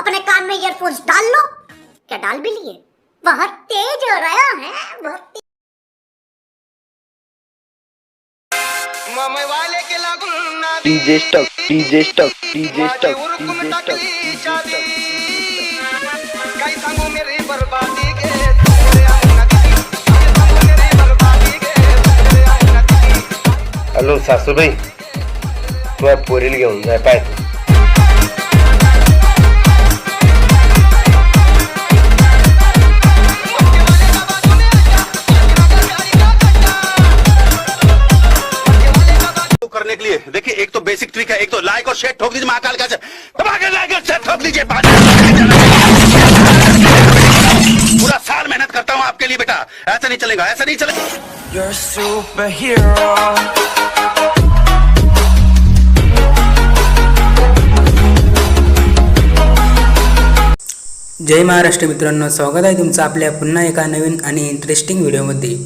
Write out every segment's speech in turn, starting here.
अपने कान में ईयरफोन्स डाल लो। क्या डाल भी लिए? बहुत तेज हो रहा है बहुत DJ stock DJ stock DJ stock DJ stock काय सांगू मेरी बर्बादी हॅलो सासूबाई पोरीला घेऊन जाय पाय ट्रिक है एक तो लाइक और शेयर ठोक दीजिए महाकाल का दबा के लाइक और शेयर ठोक दीजिए पूरा साल मेहनत करता हूँ आपके लिए बेटा। ऐसा नहीं चलेगा ऐसा नहीं चलेगा। You're superhero. जय महाराष्ट्र मित्रांनो स्वागत आहे तुमचं आपल्या पुन्हा एका नवीन आणि इंटरेस्टिंग व्हिडिओमध्ये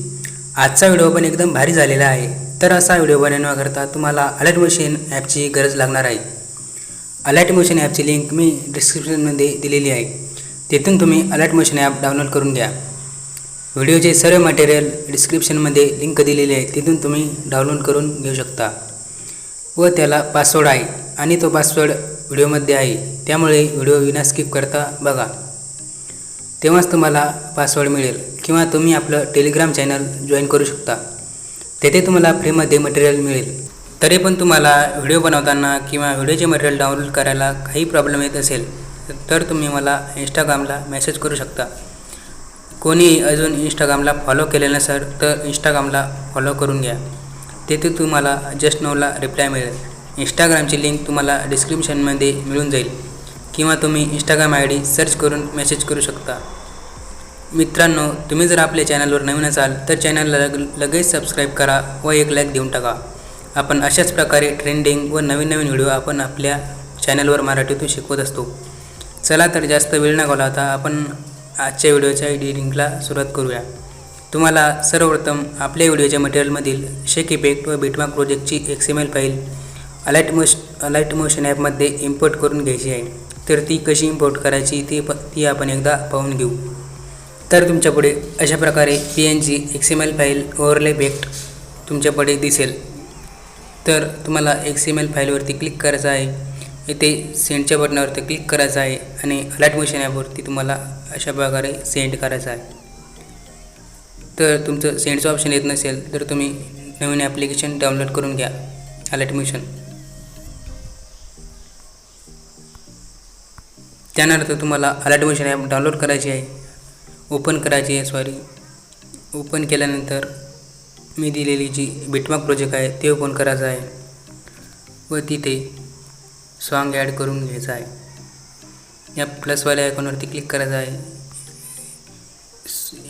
आजचा व्हिडिओ पण एकदम भारी झालेला आहे. तर असा व्हिडिओ बनवण्याकरता तुम्हाला अलर्ट मोशन ॲपची गरज लागणार आहे. अलर्ट मोशन ॲपची लिंक मी डिस्क्रिप्शनमध्ये दिलेली आहे. तिथून तुम्ही अलर्ट मोशन ॲप डाउनलोड करून घ्या. व्हिडिओचे सर्व मटेरियल डिस्क्रिप्शनमध्ये लिंक दिलेली आहे. तिथून तुम्ही डाउनलोड करून घेऊ शकता. व त्याला पासवर्ड आहे आणि तो पासवर्ड व्हिडिओमध्ये आहे. त्यामुळे व्हिडिओ विना स्किप करता बघा. तेव्हाच तुम्हाला पासवर्ड मिळेल किंवा तुम्ही आपलं टेलिग्राम चॅनल जॉईन करू शकता. तेथे तुम्हाला फ्रीमध्ये मटेरियल मिळेल. तरी पण तुम्हाला व्हिडिओ बनवताना किंवा व्हिडिओचे मटेरियल डाउनलोड करायला काही प्रॉब्लेम येत असेल तर तुम्ही मला इंस्टाग्रामला मेसेज करू शकता. कोणी अजून इंस्टाग्रामला फॉलो केले नसेल तर इंस्टाग्रामला फॉलो करून घ्या. तेथे तुम्हाला जस्ट नोला रिप्लाय मिळेल. इंस्टाग्रामची लिंक तुम्हाला डिस्क्रिप्शनमध्ये मिळून जाईल. किंवा तुम्ही इंस्टाग्राम आय डी सर्च करून मेसेज करू शकता. मित्रांनो तुम्ही जर आपल्या चॅनलवर नवीन असाल तर चॅनलला लग लगेच सबस्क्राईब करा व एक लाईक देऊन टाका. आपण अशाच प्रकारे ट्रेंडिंग व नवीन नवीन व्हिडिओ आपण आपल्या चॅनलवर मराठीतून शिकवत असतो. चला तर जास्त वेळ न घालवता आपण आजच्या व्हिडिओच्या एडिटिंगला सुरुवात करूया. तुम्हाला सर्वप्रथम आपल्या व्हिडिओच्या मटेरियलमधील शेक इफेक्ट व बिटमार्क प्रोजेक्टची X M L file Alight मोश Alight Motion ॲपमध्ये इम्पोर्ट करून घ्यायची आहे. तर ती कशी इम्पोर्ट करायची ती प ती आपण एकदा पाहून घेऊ. तर तुमच्यापुढे अशा प्रकारे P N G X M L file overlay baked तुमच्यापुढे दिसेल. तर तुम्हाला एक्स एम एल फाईलवरती क्लिक करायचं आहे. इथे सेंडच्या बटनावरती क्लिक करायचं आहे आणि अलर्ट मशीन ॲपवरती तुम्हाला अशा प्रकारे सेंड करायचं आहे. तर तुमचं सेंडचं ऑप्शन येत नसेल तर तुम्ही नवीन ॲप्लिकेशन डाउनलोड करून घ्या अलर्ट मिशन त्यानंतर तुम्हाला अलर्ट मिशन ॲप डाउनलोड करायची आहे. ओपन करायची आहे सॉरी ओपन केल्यानंतर मी दिलेली जी बिटमार्क प्रोजेक्ट आहे ते ओपन करायचं आहे. व तिथे सॉन्ग ॲड करून घ्यायचं आहे. या प्लसवाल्या आयकॉनवरती क्लिक करायचं आहे.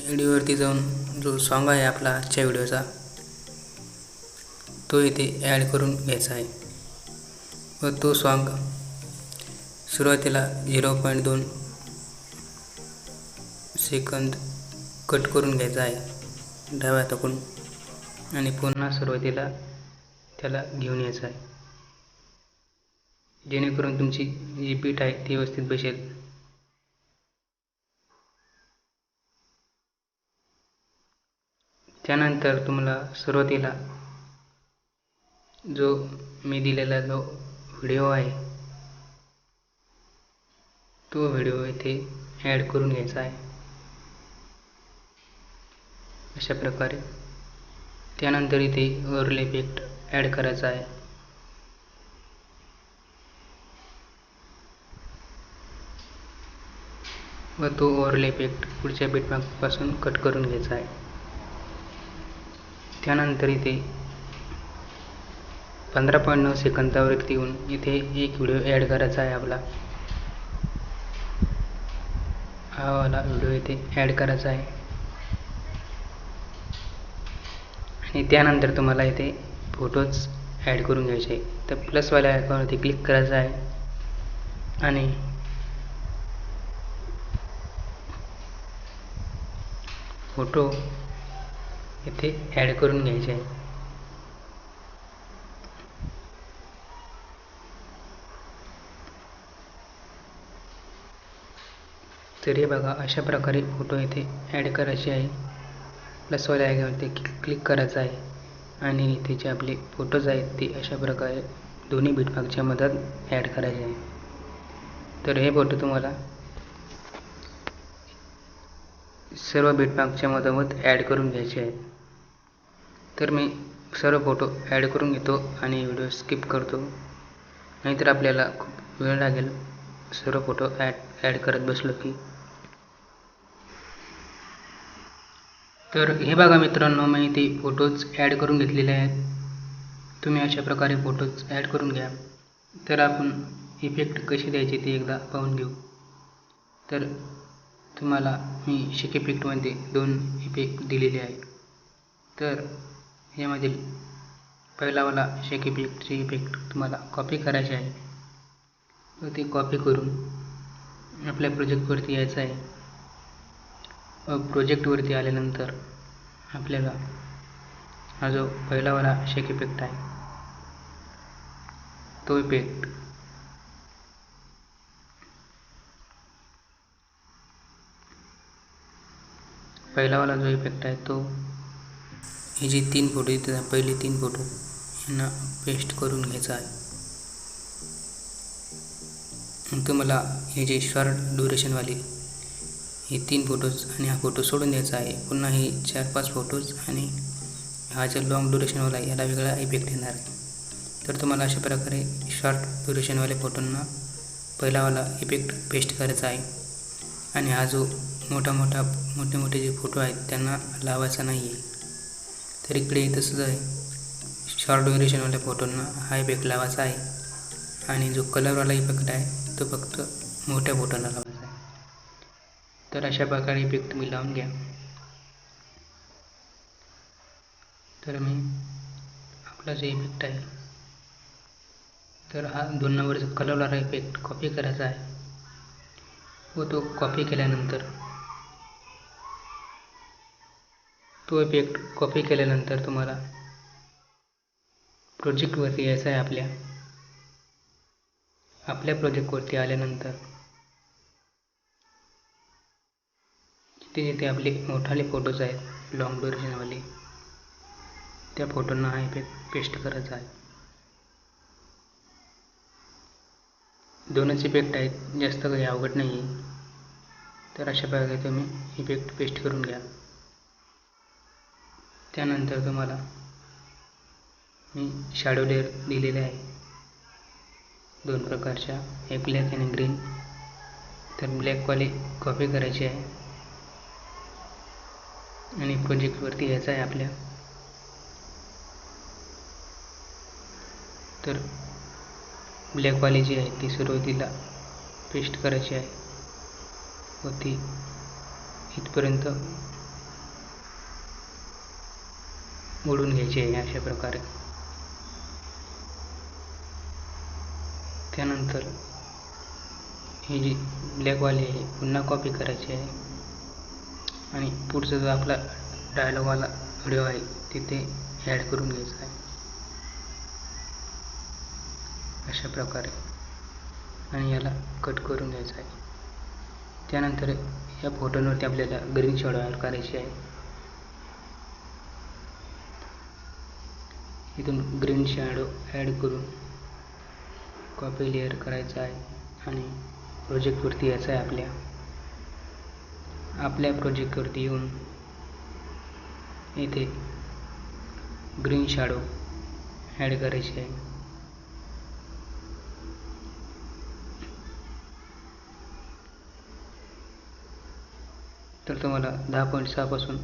व्हिडिओवरती जाऊन जो सॉन्ग आहे आपला आजच्या व्हिडिओचा तो इथे ॲड करून घ्यायचा आहे. व तो सॉन्ग सुरुवातीला झिरो पॉईंट दोन सेकंद कट करून घ्यायचा आहे. डाव्या हाताकडून. आणि पुन्हा सुरुवातीला त्याला घेऊन यायचं आहे. जेणेकरून तुमची जी पीठ आहे ती व्यवस्थित बसेल. त्यानंतर तुम्हाला सुरुवातीला जो मी दिलेला जो व्हिडिओ आहे तो व्हिडिओ इथे ॲड करून घ्यायचा आहे. अशा प्रकारे त्यानंतर इथे ओरल इफेक्ट ॲड करायचा आहे. व तो ओरल इफेक्ट पुढच्या बिटमार्कपासून कट करून घ्यायचा आहे. त्यानंतर इथे पंधरा पॉईंट नऊ सेकंदावरती येऊन इथे एक व्हिडिओ ॲड करायचा आहे आपला. हा वाला व्हिडिओ इथे ॲड करायचा आहे. आणि त्यानंतर तुम्हाला इथे फोटोज ॲड करून घ्यायचे. आहे तर प्लसवाल्या आयकॉनवरती क्लिक करायचं आहे. आणि फोटो इथे ॲड करून घ्यायचे आहे. तर हे बघा अशा प्रकारे फोटो इथे ॲड करायचे आहे. प्लसवाल्या आयकॉनवरती क्लिक करायचं आहे. आणि इथे जे आपले फोटोज आहेत ते अशा प्रकारे दोन्ही बिटमार्कच्या मदत ॲड करायचे आहे. तर हे फोटो तुम्हाला सर्व बिटमार्कच्या मदत ॲड करून घ्यायचे आहेत. तर मी सर्व फोटो ॲड करून घेतो आणि व्हिडिओ स्किप करतो. नाहीतर आपल्याला खूप वेळ लागेल सर्व फोटो ॲड ॲड करत बसलो की. तर हे बघा मित्रांनो मी इथे फोटोज ॲड करून घेतलेले आहेत. तुम्ही अशा प्रकारे फोटोज ॲड करून घ्या. तर आपण इफेक्ट कशी द्यायची ते एकदा पाहून घेऊ. तर तुम्हाला मी शेक इफेक्टमध्ये दोन इफेक्ट दिलेले आहे तर यामधील पहिलावाला शेक इफेक्टचे इफेक्ट तुम्हाला कॉपी करायचे आहे. तर ते कॉपी करून आपल्या प्रोजेक्टवरती यायचं आहे. प्रोजेक्टवरती आल्यानंतर आपल्याला हा जो पहिलावाला शेक इफेक्ट आहे तो इफेक्ट पहिलावाला जो इफेक्ट आहे तो हे जे तीन फोटो इथे पहिले तीन फोटो यांना पेस्ट करून घ्यायचा आहे. तुम्हाला हे जे शॉर्ट ड्युरेशनवाली हे तीन फोटोज आणि हा फोटो सोडून द्यायचा आहे. पुन्हा हे चार पाच फोटोज आणि हा जो लॉंग ड्युरेशनवाला आहे याला वेगळा इफेक्ट येणार आहे. तर तुम्हाला अशा प्रकारे शॉर्ट ड्युरेशनवाल्या फोटोंना पहिलावाला इफेक्ट पेस्ट करायचा आहे. आणि हा जो मोठा मोठा मोठे मोठे जे फोटो आहेत त्यांना लावायचा नाही आहे तर इकडे तसंच आहे. शॉर्ट ड्युरेशनवाल्या फोटोंना हा इफेक्ट लावायचा आहे. आणि जो कलरवाला इफेक्ट आहे तो फक्त मोठ्या फोटोंना लावा तर अशा प्रकारे इफेक्ट तुम्ही लावून घ्या. तर मी आपला जो इफेक्ट आहे तर हा दोन नंबरचा कलवणारा इफेक्ट कॉपी करायचा आहे. व तो कॉपी केल्यानंतर तो इफेक्ट कॉपी केल्यानंतर तुम्हाला प्रोजेक्टवरती यायचं आहे आपल्या. आपल्या प्रोजेक्टवरती आल्यानंतर ते ते आपले मोठाले फोटोज आहेत लॉंग ड्युरेशनवाले त्या फोटोंना हा इफेक्ट पेस्ट करायचा आहे. दोनच इफेक्ट आहेत जास्त काही अवघड नाही आहे तर अशा प्रकारे तुम्ही इफेक्ट पेस्ट करून घ्या. त्यानंतर तुम्हाला मी शॅडो लेअर दिलेले आहे. दोन प्रकारच्या एक ब्लॅक आणि ग्रीन तर ब्लॅकवाले कॉपी करायची आहे. आणि प्रोजेक्टवरती यायचं आहे आपल्या. तर ब्लॅकवाली जी आहे ती सुरुवातीला पेस्ट करायची आहे. व ती इथपर्यंत ओढून घ्यायची आहे अशा प्रकारे. त्यानंतर ही जी ब्लॅकवाली आहे पुन्हा कॉपी करायची आहे. आणि पुढचा जो आपला डायलॉगवाला व्हिडिओ आहे तिथे ॲड करून घ्यायचा आहे. अशा प्रकारे. आणि याला कट करून घ्यायचं आहे. त्यानंतर या फोटोंवरती आपल्याला ग्रीन शॅडो ॲड करायची आहे. इथून ग्रीन शॅडो ॲड करून कॉपी लेअर करायचा आहे. आणि प्रोजेक्टवरती यायचं आहे आपल्या. आपल्या प्रोजेक्टवरती येऊन इथे ग्रीन शॅडो ॲड करायची आहे. तर तुम्हाला दहा पॉईंट सहापासून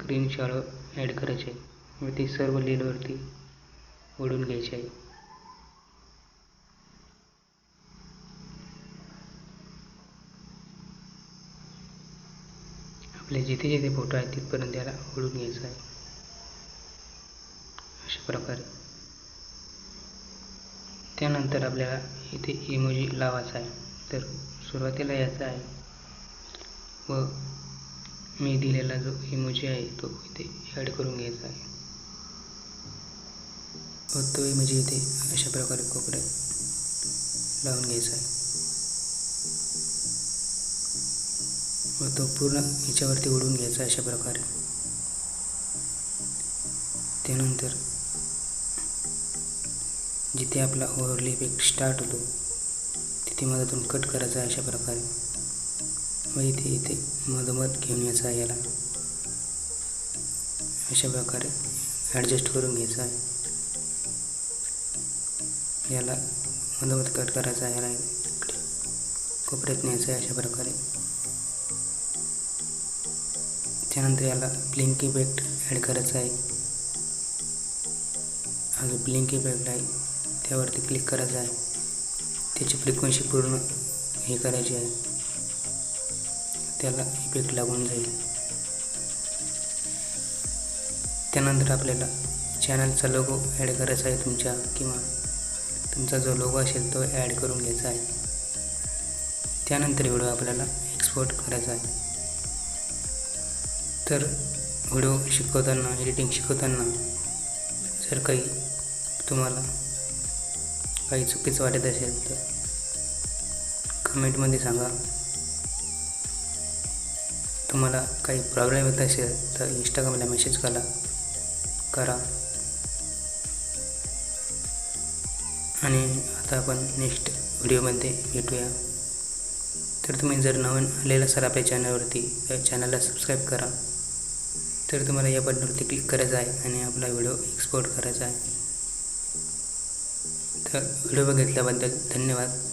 ग्रीन शॅडो ॲड करायचे आहे. व ती सर्व लेलवरती ओढून घ्यायची आहे. आपले जिथे जिथे फोटो आहेत तिथपर्यंत त्याला ओढून घ्यायचं आहे. अशा प्रकारे. त्यानंतर आपल्याला इथे इमोजी लावायचा आहे. तर सुरुवातीला यायचं आहे. व मी दिलेला जो इमोजी आहे तो इथे ॲड करून घ्यायचा आहे. व तो इमोजी इथे अशा प्रकारे कोपऱ्यात लावून घ्यायचा आहे. व तो पूर्ण ह्याच्यावरती ओढून घ्यायचा अशा प्रकारे. त्यानंतर जिथे आपला ओव्हरली इफेक्ट स्टार्ट होतो तिथे मधातून कट करायचा अशा प्रकारे. व इथे इथे मधोमध घेऊन यायचा आहे याला. अशा प्रकारे ॲडजस्ट करून घ्यायचा. आहे याला मधोमध कट करायचा आहे याला इकडे कोपऱ्यात न्यायचं आहे अशा प्रकारे. त्यानंतर याला ब्लिंक इफेक्ट ॲड करायचा आहे. हा जो ब्लिंक इफेक्ट आहे त्यावरती क्लिक करायचं आहे. त्याची फ्रिक्वेन्सी पूर्ण हे करायची आहे. त्याला इफेक्ट लागून जाईल. त्यानंतर आपल्याला चॅनलचा लोगो ॲड करायचा आहे तुमच्या किंवा तुमचा जो लोगो असेल तो ॲड करून घ्यायचा आहे. त्यानंतर व्हिडिओ आपल्याला एक्सपोर्ट करायचा आहे. तर व्हिडिओ शिकवताना एडिटिंग शिकवताना जर काही तुम्हाला काही चुकीचं वाटत असेल तर कमेंटमध्ये सांगा. तुम्हाला काही प्रॉब्लेम येत असेल तर इंस्टाग्रामला मेसेज करा. करा. आणि आता आपण नेक्स्ट व्हिडिओमध्ये भेटूया. तर तुम्ही जर नवीन आलेला असाल आपल्या चॅनलवरती तर चॅनलला सबस्क्राईब करा. तर तुम्हाला या बटनवरती क्लिक करायचं आहे आणि आपला व्हिडिओ एक्सपोर्ट करायचा आहे. तर व्हिडिओ बघितल्याबद्दल धन्यवाद.